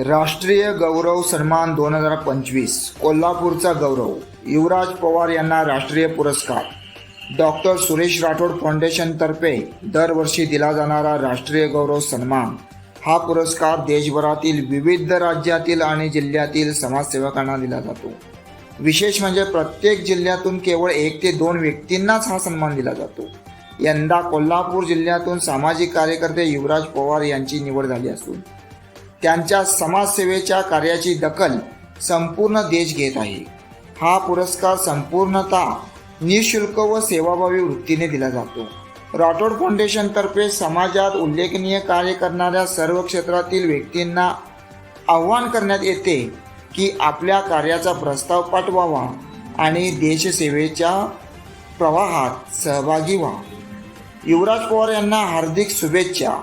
राष्ट्रीय गौरव सन्मान दोन हजार पंचवीस कोल्हापूरचा गौरव युवराज पवार यांना राष्ट्रीय पुरस्कार. डॉक्टर सुरेश राठोड फाउंडेशनतर्फे दरवर्षी दिला जाणारा राष्ट्रीय गौरव सन्मान. हा पुरस्कार देशभरातील विविध राज्यातील आणि जिल्ह्यातील समाजसेवकांना दिला जातो. विशेष म्हणजे प्रत्येक जिल्ह्यातून केवळ एक ते दोन व्यक्तींनाच हा सन्मान दिला जातो. यंदा कोल्हापूर जिल्ह्यातून सामाजिक कार्यकर्ते युवराज पवार यांची निवड झाली असून त्यांच्या समाजसेवेच्या कार्याची दखल संपूर्ण देश घेत आहे. हा पुरस्कार संपूर्णतः निशुल्क व सेवाभावी वृत्तीने दिला जातो. राठोड फाउंडेशनतर्फे समाजात उल्लेखनीय कार्य करणाऱ्या सर्व क्षेत्रातील व्यक्तींना आव्हान करण्यात येते की आपल्या कार्याचा प्रस्ताव पाठवावा आणि देशसेवेच्या प्रवाहात सहभागी व्हा. युवराज पवार यांना हार्दिक शुभेच्छा.